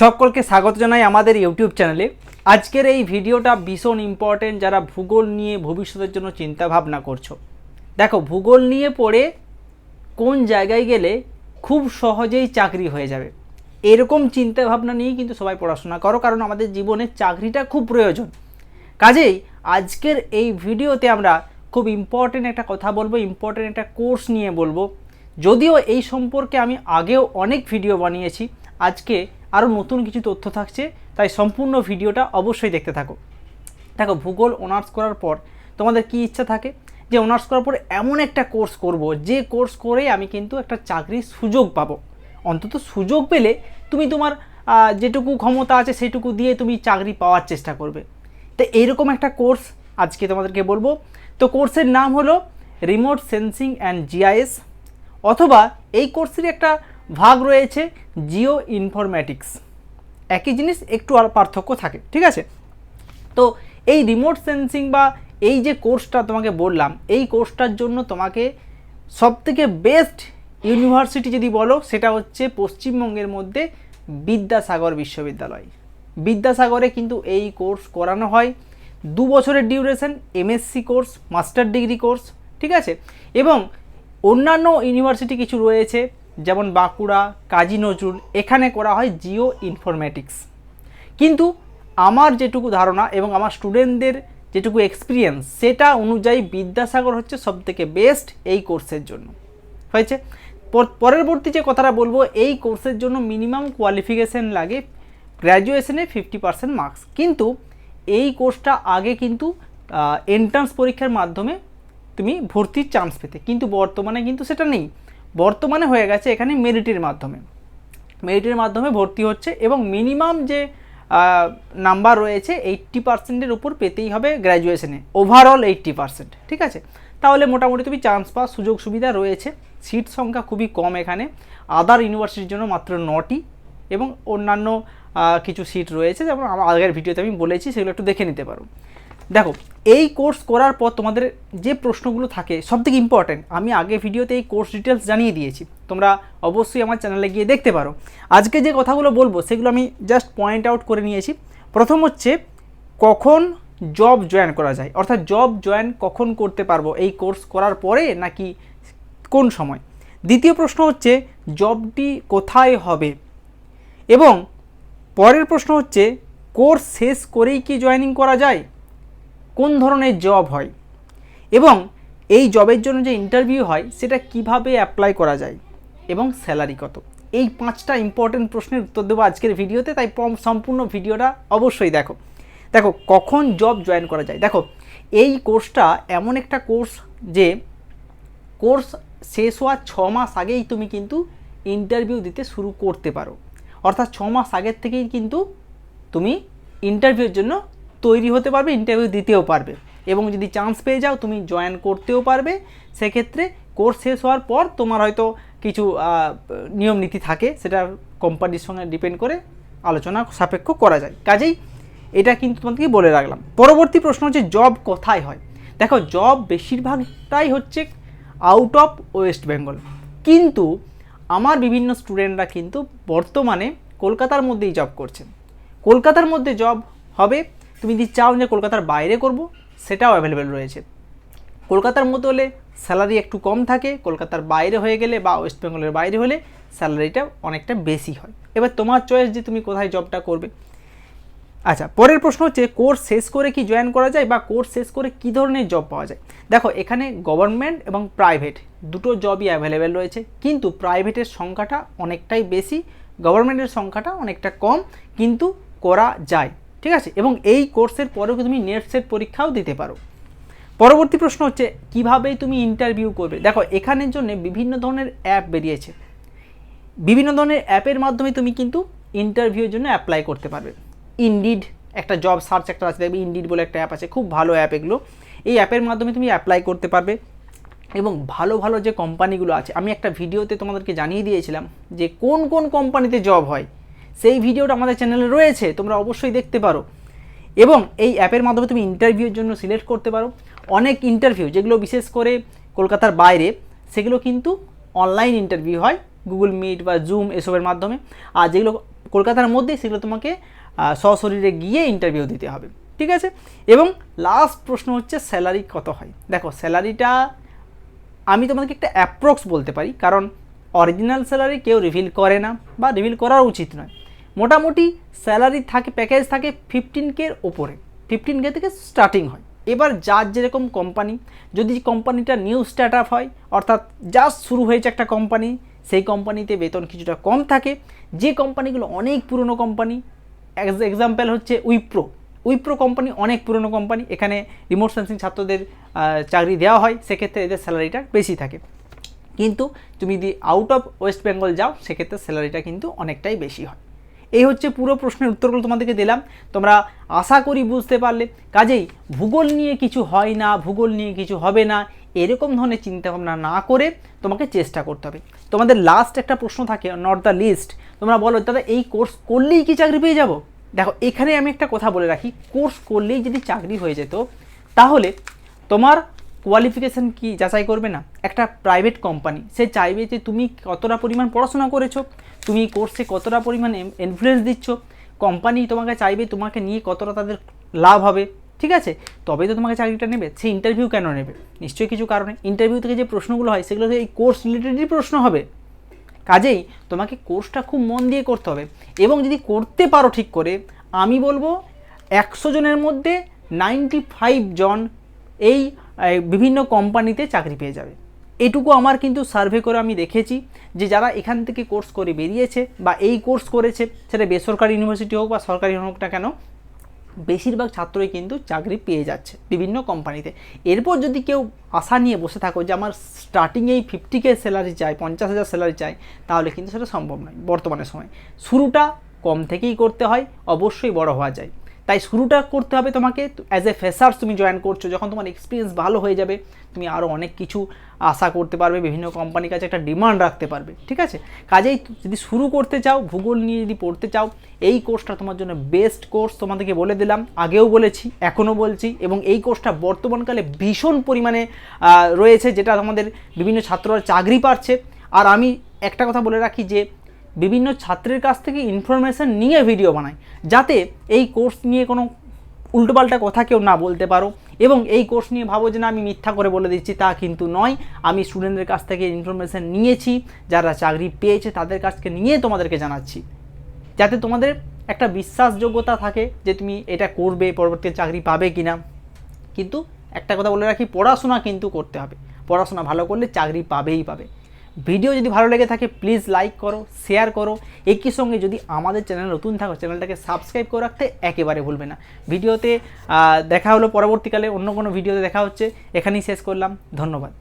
সকলকে স্বাগত জানাই আমাদের ইউটিউব চ্যানেলে। আজকের এই ভিডিওটা ভীষণ ইম্পর্টেন্ট যারা ভূগোল নিয়ে ভবিষ্যতের জন্য চিন্তা ভাবনা করছ। দেখো, ভূগোল নিয়ে পড়ে কোন জায়গায় গেলে খুব সহজেই চাকরি হয়ে যাবে। এরকম চিন্তা ভাবনা নিয়েই কিন্তু সবাই পড়াশোনা করো, কারণ আমাদের জীবনে চাকরিটা খুব প্রয়োজন। কাজেই আজকের এই ভিডিওতে আমরা খুব ইম্পর্টেন্ট একটা কথা বলব ইম্পর্টেন্ট একটা কোর্স নিয়ে বলব। যদিও এই সম্পর্কে আমি আগেও অনেক ভিডিও বানিয়েছি। আজকে আরও নতুন কিছু তথ্য থাকছে, তাই সম্পূর্ণ ভিডিওটা অবশ্যই দেখতে থাকো। দেখো, ভূগোল, অনার্স করার পর তোমাদের কি ইচ্ছা থাকে? যে অনার্স করার পর এমন একটা কোর্স করব, যে কোর্স করে আমি কিন্তু একটা চাকরির সুযোগ পাবো। অন্তত সুযোগ পেলে তুমি তোমার যেটুকু ক্ষমতা আছে সেটুকু দিয়ে তুমি চাকরি পাওয়ার চেষ্টা করবে। তো এইরকম একটা কোর্স আজকে তোমাদেরকে বলব। তো কোর্সের নাম হলো রিমোট সেন্সিং অ্যান্ড জিআইএস, অথবা এই কোর্সের একটা ভাগ রয়েছে জিও ইনফরম্যাটিক্স। একই জিনিস একটু আর পার্থক্য থাকে, ঠিক আছে? তো এই রিমোট সেন্সিং বা এই যে কোর্সটা তোমাকে বললাম, এই কোর্সটার জন্য তোমাকে সবথেকে বেস্ট ইউনিভার্সিটি যদি বলো, সেটা হচ্ছে পশ্চিমবঙ্গের মধ্যে বিদ্যাসাগর বিশ্ববিদ্যালয়। বিদ্যাসাগরে কিন্তু এই কোর্স করানো হয়। দু বছরের duration MSc course master degree course ঠিক আছে? এবং অন্যান্য ইউনিভার্সিটি কিছু রয়েছে। যেমন বাঁকুড়া, কাজী নজরুল, এখানে করা হয় জিও ইনফরম্যাটিক্স কিন্তু আমার যেটুকু ধারণা এবং আমার স্টুডেন্টদের যেটুকু এক্সপিরিয়েন্স সেটা অনুযায়ী বিদ্যাসাগর হচ্ছে সবথেকে বেস্ট এই কোর্সের জন্য। হয়েছে? পর- পরবর্তী যে কথাটা বলব, এই কোর্সের জন্য মিনিমাম কোয়ালিফিকেশন লাগে গ্র্যাজুয়েশনে ফিফটি পার্সেন্ট মার্কস কিন্তু এই কোর্সটা আগে কিন্তু এন্ট্রান্স পরীক্ষার মাধ্যমে তুমি ভর্তির চান্স পেতে। কিন্তু বর্তমানে কিন্তু সেটা নেই। বর্তমানে হয়ে গেছে এখানে মেরিটের মাধ্যমে। মেরিটের মাধ্যমে ভর্তি হচ্ছে এবং মিনিমাম যে নাম্বার রয়েছে এইট্টি পার্সেন্টের উপর পেতেই হবে গ্র্যাজুয়েশনে ওভারঅল এইট্টি পার্সেন্ট ঠিক আছে? তাহলে মোটামুটি তুমি চান্স পাওয়ার সুযোগ সুবিধা রয়েছে। সিট সংখ্যা খুবই কম এখানে। আদার ইউনিভার্সিটির জন্য মাত্র নটি এবং অন্যান্য কিছু সিট রয়েছে। যেমন আমার আগের ভিডিওতে আমি বলেছি, সেগুলো একটু দেখে নিতে পারো। দেখো, এই কোর্স করার পর তোমাদের যে প্রশ্নগুলো থাকে সব থেকে ইম্পর্ট্যান্ট আমি আগে ভিডিওতে এই কোর্স ডিটেলস জানিয়ে দিয়েছি। তোমরা অবশ্যই আমার চ্যানেলে গিয়ে দেখতে পারো। আজকে যে কথাগুলো বলব, সেগুলো আমি জাস্ট পয়েন্ট আউট করে নিয়েছি। প্রথম হচ্ছে, কখন জব জয়েন করা যায়? অর্থাৎ জব জয়েন কখন করতে পারব? এই কোর্স করার পরে নাকি কোন সময়? দ্বিতীয় প্রশ্ন হচ্ছে জবটি কোথায় হবে? এবং পরের প্রশ্ন হচ্ছে কোর্স শেষ করেই কি জয়েনিং করা যায়? কোন ধরনের জব হয় এবং এই জবের জন্য যে ইন্টারভিউ হয়, সেটা কীভাবে অ্যাপ্লাই করা যায় এবং স্যালারি কত? এই পাঁচটা ইম্পর্টেন্ট প্রশ্নের উত্তর দেবো আজকের ভিডিওতে, তাই সম্পূর্ণ ভিডিওটা অবশ্যই দেখো। দেখো, কখন জব জয়েন করা যায়? দেখো, এই কোর্সটা এমন একটা কোর্স যে কোর্স শেষ হওয়ার ছ মাস আগেই তুমি কিন্তু ইন্টারভিউ দিতে শুরু করতে পারো। অর্থাৎ ছ মাস আগের থেকেই কিন্তু তুমি ইন্টারভিউর জন্য তৈরি হতে পারবে ইন্টারভিউ দিতেও পারবে। এবং যদি চান্স পেয়ে যাও, তুমি জয়েন করতেও পারবে। সেক্ষেত্রে কোর্স শেষ হওয়ার পর তোমার হয়তো কিছু নিয়ম নীতি থাকে, সেটা কোম্পানির সঙ্গে ডিপেন্ড করে আলোচনা সাপেক্ষ করা যায়। কাজেই এটা কিন্তু তোমাদেরকে বলে রাখলাম। পরবর্তী প্রশ্ন হচ্ছে জব কোথায় হয়? দেখো জব বেশিরভাগটাই হচ্ছে আউট অফ ওয়েস্ট বেঙ্গল কিন্তু আমার বিভিন্ন স্টুডেন্টরা কিন্তু বর্তমানে কলকাতার মধ্যেই জব করছেন। কলকাতার মধ্যে জব হবে তুমি যদি চাও যে কলকাতার বাইরে করব, সেটাও অ্যাভেলেবেল রয়েছে। কলকাতার মধ্যে হলে স্যালারি একটু কম থাকে, কলকাতার বাইরে হয়ে গেলে বা ওয়েস্ট বেঙ্গলের বাইরে হলে স্যালারিটা অনেকটা বেশি হয়। এবার তোমার চয়েস যে তুমি কোথায় জবটা করবে। আচ্ছা পরের প্রশ্ন হচ্ছে কোর্স শেষ করে কি জয়েন করা যায় বা কোর্স শেষ করে কি ধরনের জব পাওয়া যায়? দেখো, এখানে গভর্নমেন্ট এবং প্রাইভেট দুটো জবই অ্যাভেলেবেল রয়েছে, কিন্তু প্রাইভেটের সংখ্যাটা অনেকটাই বেশি গভর্নমেন্টের সংখ্যাটা অনেকটা কম, কিন্তু করা যায়। ঠিক আছে? এবং এই কোর্সের পরেও তুমি নেট সেট পরীক্ষাও দিতে পারো। পরবর্তী প্রশ্ন হচ্ছে কীভাবে তুমি ইন্টারভিউ করবে? দেখো, এখানের জন্য বিভিন্ন ধরনের অ্যাপ বেরিয়েছে। বিভিন্ন ধরনের অ্যাপের মাধ্যমে তুমি কিন্তু ইন্টারভিউর জন্য অ্যাপ্লাই করতে পারবে। ইনডিড একটা জব সার্চ একটা আছে, দেখবে ইনডিড বলে একটা অ্যাপ আছে, খুব ভালো অ্যাপ এগুলো। এই অ্যাপের মাধ্যমে তুমি অ্যাপ্লাই করতে পারবে। এবং ভালো ভালো যে কোম্পানিগুলো আছে, আমি একটা ভিডিওতে তোমাদেরকে জানিয়ে দিয়েছিলাম যে কোন কোন কোম্পানিতে জব হয়? সেই ভিডিওটা আমাদের চ্যানেলে রয়েছে, তোমরা অবশ্যই দেখতে পারো। এবং এই অ্যাপের মাধ্যমে তুমি ইন্টারভিউর জন্য সিলেক্ট করতে পারো। অনেক ইন্টারভিউ যেগুলো বিশেষ করে কলকাতার বাইরে, সেগুলো কিন্তু অনলাইন ইন্টারভিউ হয় গুগল মিট বা জুম এসবের মাধ্যমে। আর যেগুলো কলকাতার মধ্যেই সেগুলো তোমাকে সশরীরে গিয়ে ইন্টারভিউ দিতে হবে। ঠিক আছে? এবং লাস্ট প্রশ্ন হচ্ছে স্যালারি কত হয়? দেখো স্যালারিটা আমি তোমাদেরকে একটা অ্যাপ্রক্স বলতে পারি, কারণ অরিজিনাল স্যালারি কেউ রিভিল করে না বা রিভিল করা উচিত নয়। মোটামুটি স্যালারি থাকে প্যাকেজ থাকে ফিফটিন কের ওপরে। ফিফটিন কে থেকে স্টার্টিং হয়। এবার যার যেরকম কোম্পানি যদি কোম্পানিটা নিউ স্টার্ট আপ হয়, অর্থাৎ জাস্ট শুরু হয়েছে একটা কোম্পানি সেই কোম্পানিতে বেতন কিছুটা কম থাকে। যে কোম্পানিগুলো অনেক পুরনো কোম্পানি এক্সাম্পল হচ্ছে উইপ্রো উইপ্রো কোম্পানি অনেক পুরনো কোম্পানি এখানে রিমোট সেন্সিং ছাত্রদের চাকরি দেওয়া হয়, সেক্ষেত্রে এদের স্যালারিটা বেশি থাকে। কিন্তু তুমি যদি আউট অফ ওয়েস্ট বেঙ্গল যাও, সেক্ষেত্রে স্যালারিটা কিন্তু অনেকটাই বেশি হয়। এই হচ্ছে পুরো প্রশ্নের উত্তরগুলো তোমাদেরকে দিলাম। তোমরা আশা করি বুঝতে পারলে। কাজেই ভূগোল নিয়ে কিছু হয় না, ভূগোল নিয়ে কিছু হবে না, এরকম ধরনের চিন্তাভাবনা না করে তোমাকে চেষ্টা করতে হবে। তোমাদের লাস্ট একটা প্রশ্ন থাকে নট দ্য লিস্ট তোমরা বলো, দাদা, এই কোর্স করলেই কি চাকরি পেয়ে যাব? দেখো, এখানে আমি একটা কথা বলে রাখি কোর্স করলেই যদি চাকরি হয়ে যেত, তাহলে তোমার কোয়ালিফিকেশান কি যাচাই করবে না? একটা প্রাইভেট কোম্পানি সে চাইবে যে তুমি কতটা পরিমাণ পড়াশোনা করেছ, তুমি কোর্সে কতটা পরিমাণ ইনফ্লুয়েন্স দিচ্ছ কোম্পানি তোমাকে চাইবে তোমাকে নিয়ে কতটা তাদের লাভ হবে, ঠিক আছে? তবেই তো তোমাকে চাকরিটা নেবে, সে ইন্টারভিউ কেন নেবে? নিশ্চয়ই কিছু কারণে। ইন্টারভিউ থেকে যে প্রশ্নগুলো হয়, সেগুলো এই কোর্স রিলেটেডই প্রশ্ন হবে। কাজেই তোমাকে কোর্সটা খুব মন দিয়ে করতে হবে। এবং যদি করতে পারো ঠিক করে, আমি বলব একশো জনের মধ্যে নাইনটি ফাইভ জন এই বিভিন্ন কোম্পানিতে চাকরি পেয়ে যাবে। এটুকু আমার কিন্তু সার্ভে করে আমি দেখেছি যে যারা এখান থেকে কোর্স করে বেরিয়েছে বা এই কোর্স করেছে, সেটা বেসরকারি ইউনিভার্সিটি হোক বা সরকারি হোক না কেন, বেশিরভাগ ছাত্রই কিন্তু চাকরি পেয়ে যাচ্ছে বিভিন্ন কোম্পানিতে। এরপর যদি কেউ আশা নিয়ে বসে থাকো যে আমার স্টার্টিংয়েই ফিফটি কে স্যালারি চাই, পঞ্চাশ হাজার স্যালারি চাই, তাহলে কিন্তু সেটা সম্ভব নয় বর্তমানে সময়। শুরুটা কম থেকেই করতে হয়, অবশ্যই বড় হওয়া যায়। তাই শুরুটা করতে হবে তোমাকে। অ্যাজ এ ফ্রেশার্স তুমি জয়েন করছ, যখন তোমার এক্সপিরিয়েন্স ভালো হয়ে যাবে, তুমি আরও অনেক কিছু আশা করতে পারবে, বিভিন্ন কোম্পানির কাছে একটা ডিমান্ড রাখতে পারবে, ঠিক আছে? কাজেই যদি শুরু করতে চাও, ভূগোল নিয়ে যদি পড়তে চাও, এই কোর্সটা তোমার জন্য বেস্ট কোর্স তোমাদেরকে বলে দিলাম, আগেও বলেছি, এখনও বলছি, এবং এই কোর্সটা বর্তমানকালে ভীষণ পরিমাণে রয়েছে, যেটা আমাদের বিভিন্ন ছাত্ররা চাকরি পাচ্ছে। আর আমি একটা কথা বলে রাখি যে বিভিন্ন ছাত্রের কাছ থেকে ইনফরমেশান নিয়ে ভিডিও বানাই যাতে এই কোর্স নিয়ে কোনো উল্টোপাল্টা কথা কেউ না বলতে পারো। এবং এই কোর্স নিয়ে ভাবো যে না, আমি মিথ্যা করে বলে দিচ্ছি, তা কিন্তু নয়। আমি স্টুডেন্টদের কাছ থেকে ইনফরমেশান নিয়েছি, যারা চাকরি পেয়েছে তাদের কাছকে নিয়ে তোমাদেরকে জানাচ্ছি। যাতে তোমাদের একটা বিশ্বাসযোগ্যতা থাকে যে তুমি এটা করবে, পরবর্তীতে চাকরি পাবে কি না কিন্তু একটা কথা বলে রাখি, পড়াশোনা কিন্তু করতে হবে। পড়াশোনা ভালো করলে চাকরি পাবেই পাবে। ভিডিও যদি ভালো লেগে থাকে প্লিজ লাইক করো শেয়ার করো। একই সঙ্গে যদি আমাদের চ্যানেল নতুন থাকো চ্যানেলটাকে সাবস্ক্রাইব করে রাখতে একেবারে ভুলবে না। ভিডিওতে দেখা হলো পরবর্তীকালে, অন্য কোনো ভিডিওতে দেখা হচ্ছে। এখানেই শেষ করলাম। ধন্যবাদ।